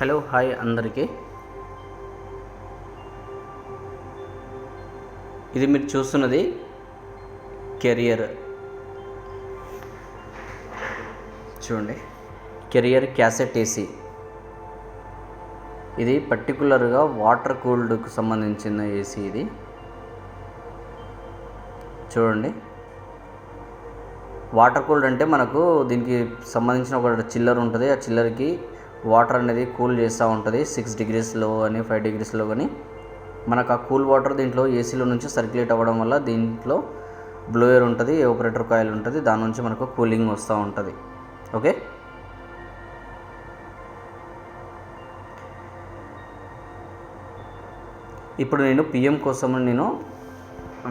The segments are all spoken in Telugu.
హలో హాయ్ అందరికీ. ఇది మీరు చూస్తున్నది కెరియర్. చూడండి కెరియర్ క్యాసెట్ ఏసీ. ఇది పర్టికులర్గా వాటర్ కూల్డ్కు సంబంధించిన ఏసీ ఇది. చూడండి వాటర్ కూల్డ్ అంటే మనకు దీనికి సంబంధించిన ఒక చిల్లర్ ఉంటుంది. ఆ చిల్లర్కి వాటర్ అనేది కూల్ చేస్తూ ఉంటుంది. సిక్స్ డిగ్రీస్లో కానీ ఫైవ్ డిగ్రీస్లో కానీ మనకు ఆ కూల్ వాటర్ దీంట్లో ఏసీలో నుంచి సర్క్యులేట్ అవ్వడం వల్ల దీంట్లో బ్లోయర్ ఉంటుంది ఆపరేటర్ కాయిల్ ఉంటుంది దాని నుంచి మనకు కూలింగ్ వస్తూ ఉంటుంది. ఓకే ఇప్పుడు నేను పిఎం కోసం నేను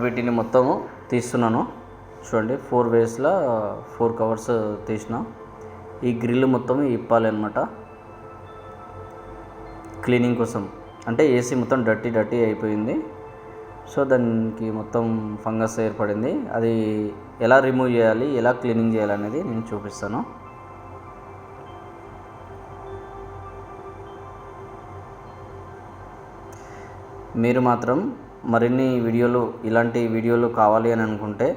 వీటిని మొత్తము తీస్తున్నాను. చూడండి ఫోర్ వేస్లో ఫోర్ కవర్స్ తీసిన. ఈ గ్రిల్ మొత్తం ఇప్పాలి అనమాట క్లీనింగ్ కోసం. అంటే ఏసీ మొత్తం డర్టీ డర్టీ అయిపోయింది. సో దానికి మొత్తం ఫంగస్ ఏర్పడింది. అది ఎలా రిమూవ్ చేయాలి ఎలా క్లీనింగ్ చేయాలి అనేది నేను చూపిస్తాను. మీరు మాత్రం మరిన్ని వీడియోలు ఇలాంటి వీడియోలు కావాలి అని అనుకుంటే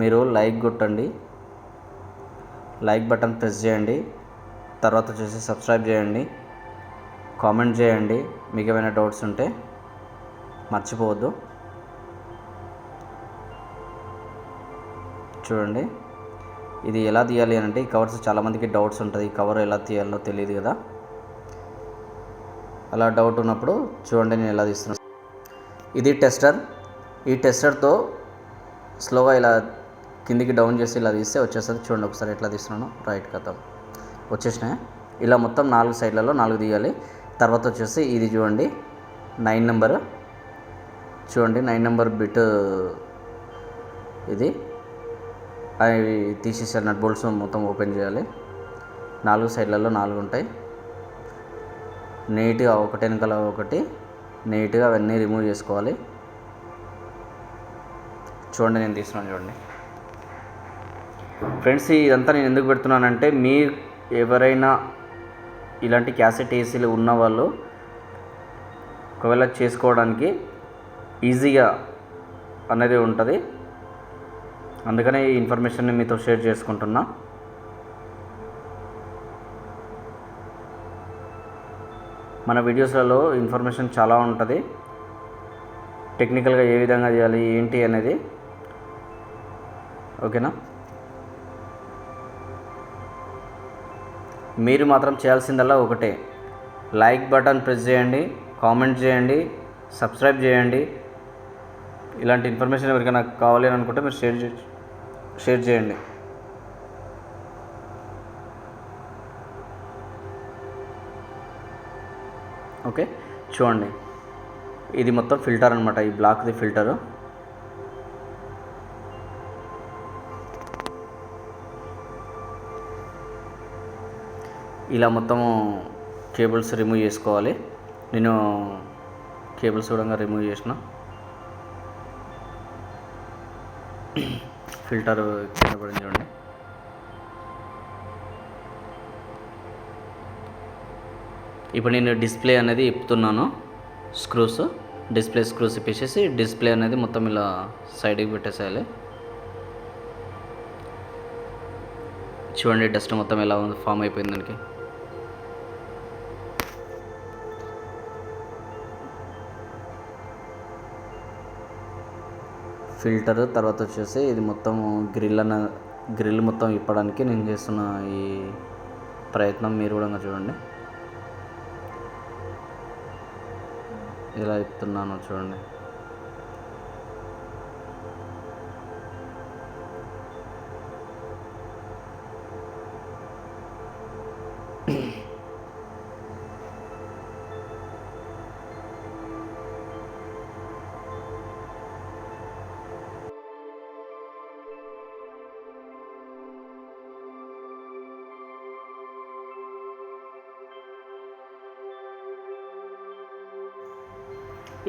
మీరు లైక్ కొట్టండి. లైక్ బటన్ ప్రెస్ చేయండి. తర్వాత వచ్చేసి సబ్స్క్రైబ్ చేయండి. కామెంట్ చేయండి. మీకు ఏమైనా డౌట్స్ ఉంటే మర్చిపోవద్దు. చూడండి. ఇది ఎలా తీయాలి అని అంటే ఈ కవర్స్ చాలామందికి డౌట్స్ ఉంటుంది. ఈ కవర్ ఎలా తీయాలో తెలియదు కదా. అలా డౌట్ ఉన్నప్పుడు చూడండి నేను ఎలా తీస్తున్నాను ఇది టెస్టర్. ఈ టెస్టర్తో స్లోగా ఇలా కిందికి డౌన్ చేసి ఇలా తీస్తే వచ్చేస్తుంది. చూడండి ఒకసారి ఎట్లా తీస్తున్నాను. రైట్ కథ. వచ్చేసినాయి? ఇలా మొత్తం నాలుగు సైడ్లలో నాలుగు తీయాలి. తర్వాత వచ్చేసి ఇది చూడండి నైన్ నెంబర్. చూడండి నైన్ నెంబర్ బిట్ ఇది. అవి తీసేసారు నట్ బోల్ట్స్ మొత్తం ఓపెన్ చేయాలి. నాలుగు సైడ్లలో నాలుగు ఉంటాయి. నీట్గా ఒకటి వెనకాల ఒకటి నీట్గా అవన్నీ రిమూవ్ చేసుకోవాలి. చూడండి నేను తీసుకున్నాను చూడండి. ఫ్రెండ్స్ ఇదంతా నేను ఎందుకు పెడుతున్నానంటే మీ ఎవరైనా ఇలాంటి క్యాసెట్ ఏసీలు ఉన్నవాళ్ళు ఒకవేళ చేసుకోవడానికి ఈజీగా అనేది ఉంటుంది. అందుకనే ఈ ఇన్ఫర్మేషన్ని మీతో షేర్ చేసుకుంటున్నా. మన వీడియోస్లలో ఇన్ఫర్మేషన్ చాలా ఉంటుంది. టెక్నికల్గా ఏ విధంగా చేయాలి ఏంటి అనేది. ఓకేనా? మీరు మాత్రం చేయాల్సిందల్లా ఒకటే. లైక్ బటన్ ప్రెస్ చేయండి కామెంట్ చేయండి సబ్స్క్రైబ్ చేయండి. ఇలాంటి ఇన్ఫర్మేషన్ ఎవరికైనా కావాలి అని అనుకుంటే మీరు షేర్ చే షేర్ చేయండి. ఓకే చూడండి. ఇది మొత్తం ఫిల్టర్ అనమాట ఈ బ్లాక్ది ఫిల్టరు. ఇలా మొత్తము కేబుల్స్ రిమూవ్ చేసుకోవాలి. నేను కేబుల్స్ కూడా రిమూవ్ చేసిన. ఫిల్టర్ కింద పడింది చూడండి. ఇప్పుడు నేను డిస్ప్లే అనేది ఇప్పుతున్నాను. స్క్రూస్ డిస్ప్లే స్క్రూస్ ఇప్పేసేసి డిస్ప్లే అనేది మొత్తం ఇలా సైడ్కి పెట్టేసేయాలి. చూడండి డస్ట్ మొత్తం ఎలా ఉంది ఫామ్ అయిపోయింది దానికి. ఫిల్టర్ తర్వాత వచ్చేసి ఇది మొత్తం గ్రిల్ అన్న గ్రిల్ మొత్తం ఇప్పడానికి నేను చేస్తున్న ఈ ప్రయత్నం మీరు కూడా చూడండి. ఇలా ఇస్తున్నాను చూడండి.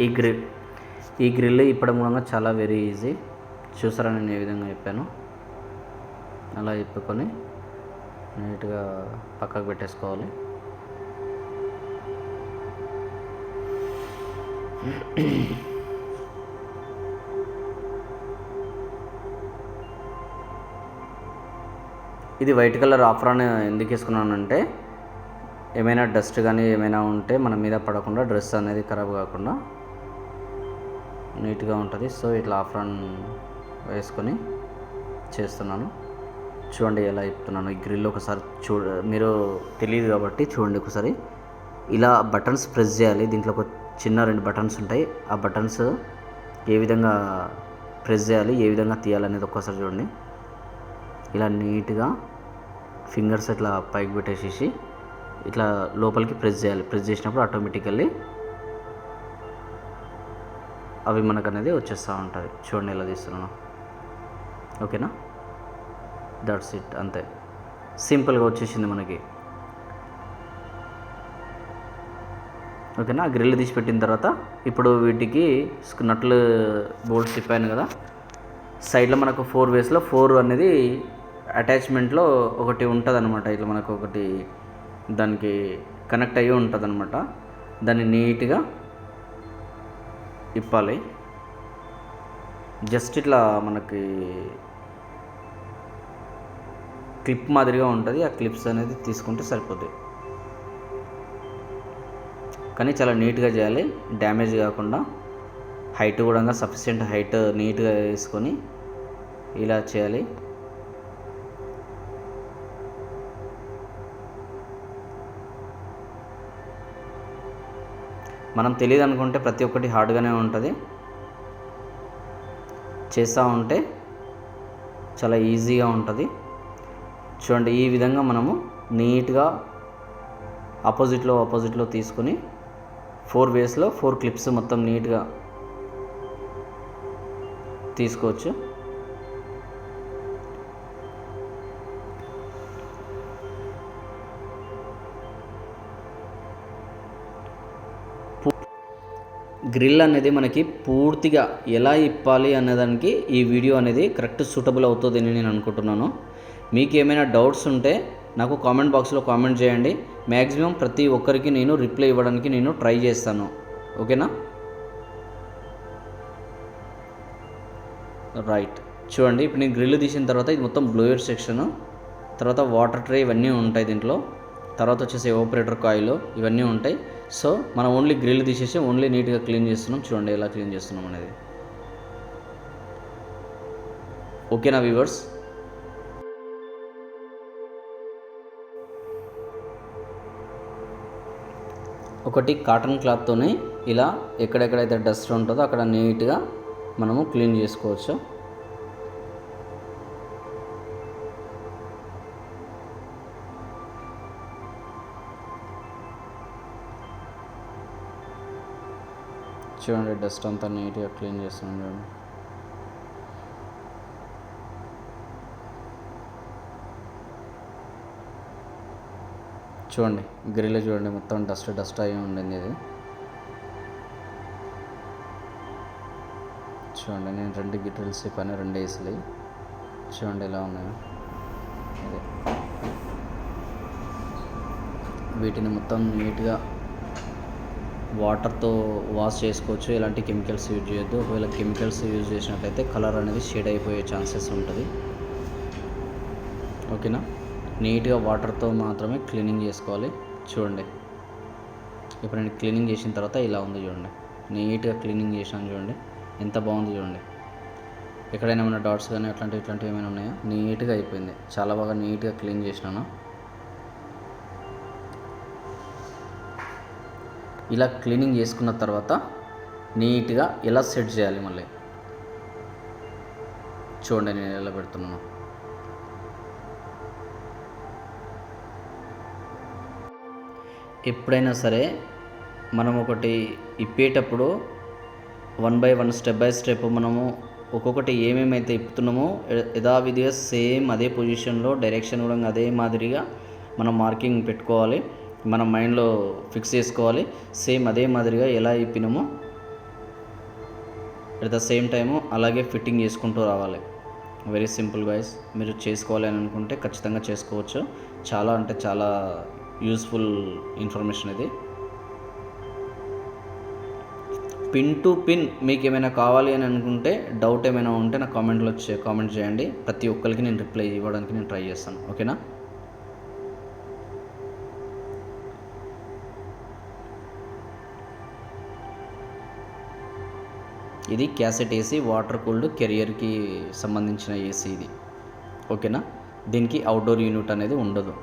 ఈ గ్రిల్. ఈ గ్రిల్ ఇప్పడం మూలంగా చాలా వెరీ ఈజీ. చూసారా నేను ఏ విధంగా చెప్పాను. అలా ఇప్పుకొని నీట్గా పక్కకు పెట్టేసుకోవాలి. ఇది వైట్ కలర్ ఆఫ్రాన్ ఎందుకు వేసుకున్నానంటే ఏమైనా డస్ట్ కానీ ఏమైనా ఉంటే మన మీద పడకుండా డ్రెస్ అనేది ఖరాబ్ కాకుండా నీట్గా ఉంటుంది. సో ఇట్లా ఆఫ్రాన్ వేసుకొని చేస్తున్నాను. చూడండి ఎలా చెప్తున్నాను. ఈ గ్రిల్ ఒకసారి చూ మీరు తెలియదు కాబట్టి చూడండి ఒకసారి. ఇలా బటన్స్ ప్రెస్ చేయాలి. దీంట్లో ఒక చిన్న రెండు బటన్స్ ఉంటాయి. ఆ బటన్స్ ఏ విధంగా ప్రెస్ చేయాలి ఏ విధంగా తీయాలనేది ఒక్కసారి చూడండి. ఇలా నీట్గా ఫింగర్స్ ఇట్లా పైకి పెట్టేసేసి ఇట్లా లోపలికి ప్రెస్ చేయాలి. ప్రెస్ చేసినప్పుడు ఆటోమేటికల్లీ అవి మనకు అనేది వచ్చేస్తూ ఉంటుంది చూడండి ఎలా తీస్తున్నాను. ఓకేనా? దట్స్ ఇట్ అంతే. సింపుల్గా వచ్చేసింది మనకి. ఓకేనా? గ్రిల్ తీసి పెట్టిన తర్వాత ఇప్పుడు వీటికి నట్లు బోల్ట్స్ తిప్పాను కదా. సైడ్లో మనకు ఫోర్ వేస్లో ఫోర్ అనేది అటాచ్మెంట్లో ఒకటి ఉంటుంది అనమాట ఇట్లా మనకు ఒకటి దానికి కనెక్ట్ అయ్యి ఉంటుంది అనమాట దాన్ని నీట్గా ఇప్పాలి. జస్ట్ ఇట్లా మనకి క్లిప్ మాదిరిగా ఉంటుంది. ఆ క్లిప్స్ అనేది తీసుకుంటే సరిపోతుంది కానీ చాలా నీట్గా చేయాలి. డ్యామేజ్ కాకుండా హైట్ కూడా సఫిషియెంట్ హైట్ నీట్గా వేసుకొని ఇలా చేయాలి. మనం తెలియదు అనుకుంటే ప్రతి ఒక్కటి హార్డ్గానే ఉంటుంది. చేస్తూ ఉంటే చాలా ఈజీగా ఉంటుంది. చూడండి ఈ విధంగా మనము నీట్గా ఆపోజిట్లో ఆపోజిట్లో తీసుకొని ఫోర్ వేస్లో ఫోర్ క్లిప్స్ మొత్తం నీట్గా తీసుకోవచ్చు. గ్రిల్ అనేది మనకి పూర్తిగా ఎలా ఇప్పాలి అనేదానికి ఈ వీడియో అనేది కరెక్ట్ సూటబుల్ అవుతుందని నేను అనుకుంటున్నాను. మీకు ఏమైనా డౌట్స్ ఉంటే నాకు కామెంట్ బాక్స్లో కామెంట్ చేయండి. మ్యాక్సిమం ప్రతి ఒక్కరికి నేను రిప్లై ఇవ్వడానికి నేను ట్రై చేస్తాను. ఓకేనా? రైట్. చూడండి ఇప్పుడు నేను గ్రిల్ తీసిన తర్వాత ఇది మొత్తం బ్లోయర్ సెక్షన్. తర్వాత వాటర్ ట్రే ఇవన్నీ ఉంటాయి దీంట్లో. తర్వాత వచ్చేసి ఓపరేటర్ కాయిల్ ఇవన్నీ ఉంటాయి. సో మనం ఓన్లీ గ్రిల్ తీసేసి ఓన్లీ నీట్గా క్లీన్ చేస్తున్నాం. చూడండి ఎలా క్లీన్ చేస్తున్నాం అనేది. ఓకేనా వ్యూవర్స్? ఒకటి కాటన్ క్లాత్తోనే ఇలా ఎక్కడెక్కడైతే డస్ట్ ఉంటుందో అక్కడ నీట్గా మనము క్లీన్ చేసుకోవచ్చు. చూడండి డస్ట్ అంతా నీట్గా క్లీన్ చేస్తున్నాం చూడండి. చూడండి గ్రిల్ చూడండి మొత్తం డస్ట్ డస్ట్ అయి ఉండింది ఇది. చూడండి నేను రెండు గిట్రల్స్ పైన రెండు వేసులు చూడండి ఎలా ఉన్నాయో. వీటిని మొత్తం నీట్గా వాటర్తో వాష్ చేసుకోవచ్చు ఎలాంటి కెమికల్స్ యూజ్ చేయొద్దు. ఒకవేళ కెమికల్స్ యూజ్ చేసినట్లయితే కలర్ అనేది షేడ్ అయిపోయే ఛాన్సెస్ ఉంటుంది. ఓకేనా? నీట్గా వాటర్తో మాత్రమే క్లీనింగ్ చేసుకోవాలి. చూడండి. ఇప్పుడు నేను క్లీనింగ్ చేసిన తర్వాత ఇలా ఉంది చూడండి. నీట్గా క్లీనింగ్ చేశాను చూడండి. ఎంత బాగుంది చూడండి. ఎక్కడైనా ఏమైనా డాట్స్ కానీ అట్లాంటివి ఇట్లాంటివి ఏమైనా ఉన్నాయా? నీట్గా అయిపోయింది. చాలా బాగా నీట్గా క్లీన్ చేసినాను? ఇలా క్లీనింగ్ చేసుకున్న తర్వాత నీట్గా ఎలా సెట్ చేయాలి మళ్ళీ? చూడండి నేను ఎలా పెడుతున్నాను. ఎప్పుడైనా సరే మనం ఒకటి ఇప్పేటప్పుడు one by one step by step మనము ఒక్కొక్కటి ఏమేమైతే ఇప్పుతున్నామో యథావిధిగా సేమ్ అదే పొజిషన్లో డైరెక్షన్ కూడా అదే మాదిరిగా మనం మార్కింగ్ పెట్టుకోవాలి. మన మైండ్లో ఫిక్స్ చేసుకోవాలి. సేమ్ అదే మాదిరిగా ఎలా ఇప్పినామో అట్ ద సేమ్ టైము అలాగే ఫిట్టింగ్ చేసుకుంటూ రావాలి. వెరీ సింపుల్ వైస్ మీరు చేసుకోవాలి అని అనుకుంటే ఖచ్చితంగా చేసుకోవచ్చు. చాలా అంటే చాలా యూస్ఫుల్ ఇన్ఫర్మేషన్ ఇది. పిన్ టు పిన్ మీకు ఏమైనా కావాలి అని అనుకుంటే డౌట్ ఏమైనా ఉంటే నాకు కామెంట్లో కామెంట్ చేయండి. ప్రతి ఒక్కరికి నేను రిప్లై ఇవ్వడానికి నేను ట్రై చేస్తాను. ఓకేనా? ఇది క్యాసెట్ ఏసీ వాటర్ కూల్డ్ కెరియర్కి సంబంధించిన ఏసీ ఇది. ఓకేనా? దీనికి అవుట్డోర్ యూనిట్ అనేది ఉండదు.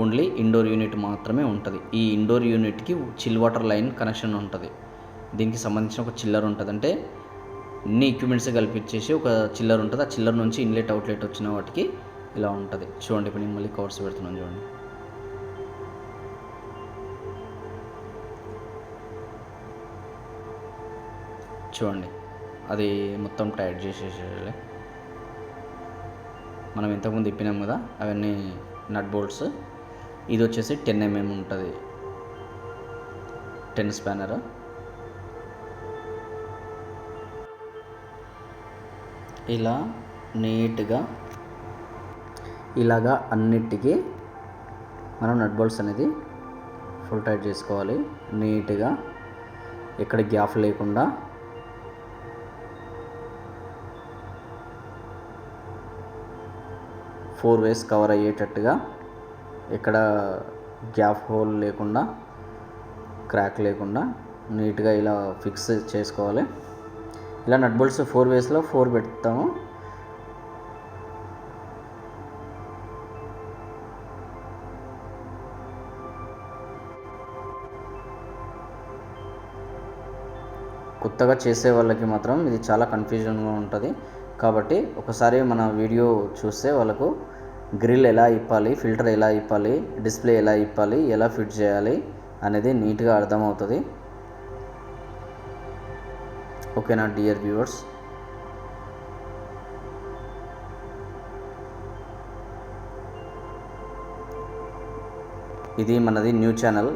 ఓన్లీ ఇండోర్ యూనిట్ మాత్రమే ఉంటుంది. ఈ ఇండోర్ యూనిట్కి చిల్ వాటర్ లైన్ కనెక్షన్ ఉంటుంది. దీనికి సంబంధించిన ఒక చిల్లర్ ఉంటుంది. అంటే అన్ని ఎక్విప్మెంట్స్ కల్పించేసి ఒక చిల్లర్ ఉంటుంది. ఆ చిల్లర్ నుంచి ఇన్లెట్ అవుట్లెట్ వచ్చిన వాటికి ఇలా ఉంటుంది. చూడండి ఇప్పుడు నేను మళ్ళీ కవర్స్ పెడుతున్నాను చూడండి. చూడండి. అది మొత్తం టైట్ చేసేసేయాలి. మనం ఇంతకుముందు ఇప్పినాం కదా అవన్నీ నట్ బోల్ట్స్. ఇది వచ్చేసి టెన్ ఎంఎం ఉంటుంది. Ten spanner. ఇలా నీట్గా ఇలాగా అన్నిటికీ మనం నట్ బోల్ట్స్ అనేది ఫుల్ టైట్ చేసుకోవాలి. నీట్గా ఎక్కడ గ్యాప్ లేకుండా ఫోర్ వేస్ కవర్ అయ్యేటట్టుగా ఎక్కడ గ్యాప్ హోల్ లేకుండా క్రాక్ లేకుండా నీట్గా ఇలా ఫిక్స్ చేసుకోవాలి. ఇలా నట్ బోల్ట్స్ ఫోర్ వేస్లో ఫోర్ పెడతాము. కొత్తగా చేసే వాళ్ళకి మాత్రం ఇది చాలా కన్ఫ్యూజన్గా ఉంటుంది. కాబట్టి ఒకసారి మన వీడియో చూస్తే వాళ్ళకు గ్రిల్ ఎలా ఇప్పాలి ఫిల్టర్ ఎలా ఇప్పాలి డిస్ప్లే ఎలా ఇప్పాలి ఎలా ఫిట్ చేయాలి అనేది నీట్గా అర్థమవుతుంది. ఓకేనా డియర్ వ్యూవర్స్? ఇది మనది న్యూ ఛానల్.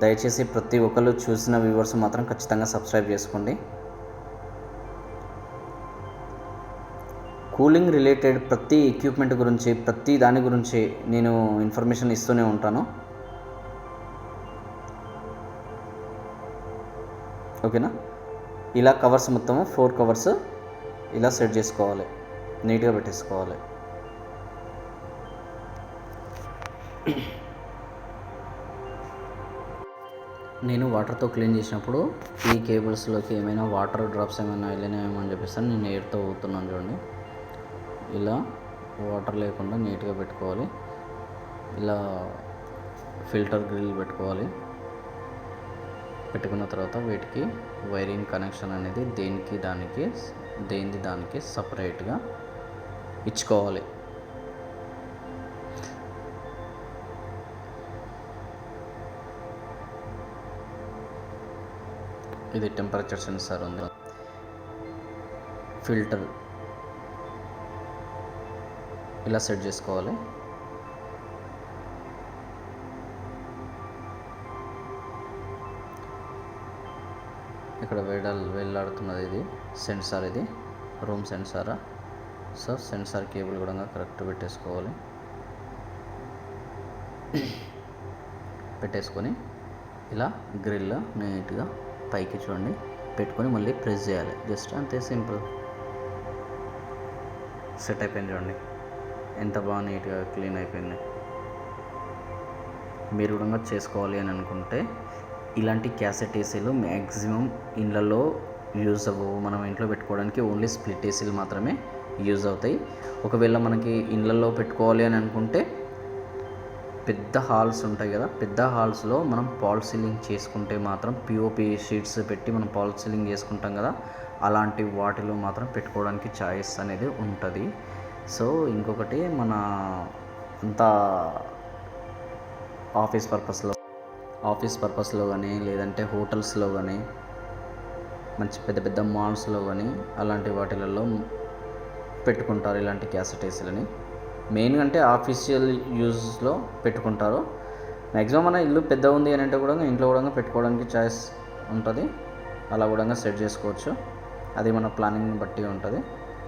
దయచేసి ప్రతి ఒక్కరు చూసిన వ్యూవర్స్ మాత్రం ఖచ్చితంగా సబ్స్క్రైబ్ చేసుకోండి. కూలింగ్ రిలేటెడ్ ప్రతి ఎక్విప్మెంట్ గురించి ప్రతి దాని గురించి నేను ఇన్ఫర్మేషన్ ఇస్తూనే ఉంటాను. ఓకేనా? ఇలా కవర్స్ మొత్తం ఫోర్ కవర్స్ ఇలా సెట్ చేసుకోవాలి. నీట్గా పెట్టేసుకోవాలి. నేను వాటర్తో క్లీన్ చేసినప్పుడు ఈ కేబుల్స్లోకి ఏమైనా వాటర్ డ్రాప్స్ ఏమైనా వెళ్ళినాయేమో అని చెప్పేసి నేను ఎయిర్తో ఊతున్నాను చూడండి. ఇలా వాటర్ లేకుండా నీట్గా పెట్టుకోవాలి. ఇలా ఫిల్టర్ గ్రిల్ పెట్టుకోవాలి. పెట్టుకున్న తర్వాత వీటికి వైరింగ్ కనెక్షన్ అనేది దేనికి దానికి దేనిది దానికి సపరేట్గా ఇచ్చుకోవాలి. ఇది టెంపరేచర్ సెన్సార్ ఉంది. ఫిల్టర్ ఇలా సెట్ చేసుకోవాలి. ఇక్కడ వేడాల్ వేలాడుతున్నది ఇది సెన్సార్ ఇది రూమ్ సెన్సారా? సో సెన్సార్ కేబుల్ కూడా కరెక్ట్ పెట్టేసుకోవాలి. పెట్టేసుకొని ఇలా గ్రిల్ నీట్గా పైకి చూడండి. పెట్టుకొని మళ్ళీ ప్రెస్ చేయాలి. జస్ట్ అంతే సింపుల్. సెట్ అయిపోయింది చూడండి. ఎంత బాగా నీట్గా క్లీన్ అయిపోయింది. మీరు కూడా చేసుకోవాలి అని అనుకుంటే ఇలాంటి క్యాసెట్ ఏసీలు మ్యాక్సిమం ఇళ్ళల్లో యూజ్ అవ్వవు. మనం ఇంట్లో పెట్టుకోవడానికి ఓన్లీ స్ప్లిట్ ఏసీలు మాత్రమే యూజ్ అవుతాయి. ఒకవేళ మనకి ఇళ్ళల్లో పెట్టుకోవాలి అని అనుకుంటే పెద్ద హాల్స్ ఉంటాయి కదా పెద్ద హాల్స్లో మనం పాల్ సీలింగ్ చేసుకుంటే మాత్రం పిఓపి షీట్స్ పెట్టి మనం పాల్ సీలింగ్ చేసుకుంటాం కదా అలాంటి వాటిలో మాత్రం పెట్టుకోవడానికి చాయిస్ అనేది ఉంటుంది. సో ఇంకొకటి మన అంతా ఆఫీస్ పర్పస్లో ఆఫీస్ పర్పస్లో కానీ లేదంటే హోటల్స్లో కానీ మంచి పెద్ద పెద్ద మాల్స్లో కానీ అలాంటి వాటిలలో పెట్టుకుంటారు ఇలాంటి క్యాసెట్ మెయిన్గా అంటే ఆఫీషియల్ యూజ్లో పెట్టుకుంటారు. మ్యాక్సిమం మన ఇల్లు పెద్ద ఉంది అని అంటే కూడా ఇంట్లో కూడా పెట్టుకోవడానికి చాయిస్ ఉంటుంది. అలా కూడా సెట్ చేసుకోవచ్చు. అది మన ప్లానింగ్ని బట్టి ఉంటుంది.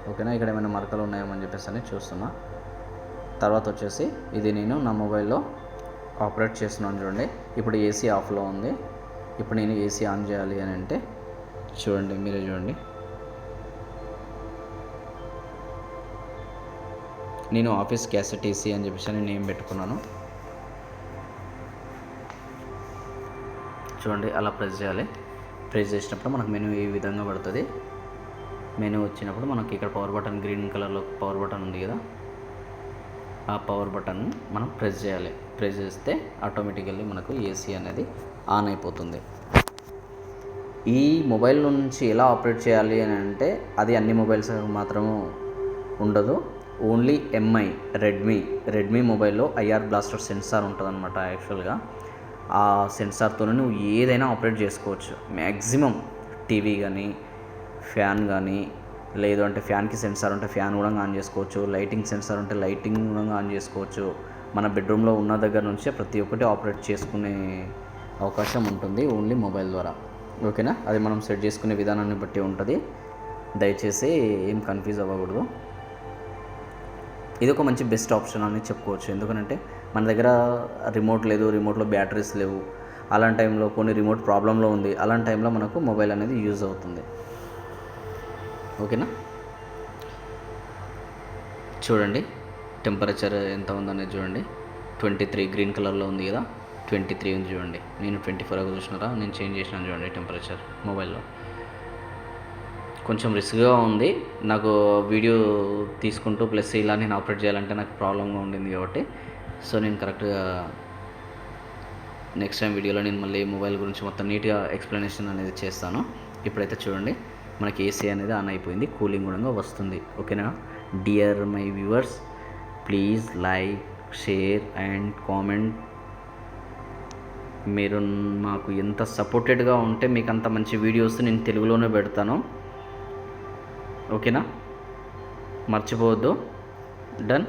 ఓకేనా? ఇక్కడ ఏమైనా మరకలు ఉన్నాయేమో అని చెప్పేసి అని చూస్తున్నా. తర్వాత వచ్చేసి ఇది నేను నా మొబైల్లో ఆపరేట్ చేస్తున్నాను చూడండి. ఇప్పుడు ఏసీ ఆఫ్లో ఉంది. ఇప్పుడు నేను ఏసీ ఆన్ చేయాలి అని అంటే చూడండి మీరే చూడండి. నేను ఆఫీస్ క్యాసెట్ ఏసీ అని చెప్పేసి అని నేమ్ పెట్టుకున్నాను. చూడండి అలా ప్రెస్ చేయాలి. ప్రెస్ చేసినప్పుడు మనకు మెనూ ఈ విధంగా పడుతుంది? మెనూ వచ్చినప్పుడు మనకి ఇక్కడ పవర్ బటన్ గ్రీన్ కలర్లో పవర్ బటన్ ఉంది కదా. ఆ పవర్ బటన్ మనం ప్రెస్ చేయాలి. ప్రెస్ చేస్తే ఆటోమేటికల్లీ మనకు ఏసీ అనేది ఆన్ అయిపోతుంది. ఈ మొబైల్ నుంచి ఎలా ఆపరేట్ చేయాలి అని అంటే అది అన్ని మొబైల్స్ మాత్రము ఉండదు. ఓన్లీ ఎంఐ రెడ్మీ రెడ్మీ మొబైల్లో ఐఆర్ బ్లాస్టర్ సెన్సార్ ఉంటుందన్నమాట యాక్చువల్గా ఆ సెన్సార్తో నువ్వు ఏదైనా ఆపరేట్ చేసుకోవచ్చు. మ్యాక్సిమం టీవీ కానీ ఫ్యాన్ కానీ లేదు అంటే ఫ్యాన్కి సెన్సార్ ఉంటే ఫ్యాన్ కూడా ఆన్ చేసుకోవచ్చు లైటింగ్ సెన్సార్ ఉంటే లైటింగ్ కూడా ఆన్ చేసుకోవచ్చు. మన బెడ్రూమ్లో ఉన్న దగ్గర నుంచే ప్రతి ఒక్కటి ఆపరేట్ చేసుకునే అవకాశం ఉంటుంది ఓన్లీ మొబైల్ ద్వారా. ఓకేనా? అది మనం సెట్ చేసుకునే విధానాన్ని బట్టి ఉంటుంది. దయచేసి ఏం కన్ఫ్యూజ్ అవ్వకూడదు. ఇది ఒక మంచి బెస్ట్ ఆప్షన్ అని చెప్పుకోవచ్చు. ఎందుకంటే మన దగ్గర రిమోట్ లేదు రిమోట్లో బ్యాటరీస్ లేవు. అలాంటి టైంలో కొన్ని రిమోట్ ప్రాబ్లంలో ఉంది. అలాంటి టైంలో మనకు మొబైల్ అనేది యూజ్ అవుతుంది. ఓకేనా? చూడండి టెంపరేచర్ ఎంత ఉందనేది చూడండి. ట్వంటీ త్రీ గ్రీన్ కలర్లో ఉంది కదా ట్వంటీ త్రీ ఉంది చూడండి. నేను ట్వంటీ ఫోర్ చూసినారా? నేను చేంజ్ చేసినాను చూడండి టెంపరేచర్ మొబైల్లో. కొంచెం రిస్క్గా ఉంది. నాకు వీడియో తీసుకుంటూ ప్లస్ ఇలా నేను ఆపరేట్ చేయాలంటే నాకు ప్రాబ్లంగా ఉండింది కాబట్టి. సో నేను కరెక్ట్గా నెక్స్ట్ టైం వీడియోలో నేను మళ్ళీ మొబైల్ గురించి మొత్తం నీట్గా ఎక్స్ప్లెనేషన్ అనేది చేస్తాను. ఇప్పుడైతే చూడండి. మనకి ఏసీ అనేది ఆన్ అయిపోయింది కూలింగ్ కూడా వస్తుంది. ఓకేనా? Dear my viewers please like share and comment మీరు మాకు ఎంత సపోర్టెడ్గా ఉంటే మీకు అంత మంచి వీడియోస్ నేను తెలుగులోనే పెడతాను. ఓకేనా? మర్చిపోవద్దు. డన్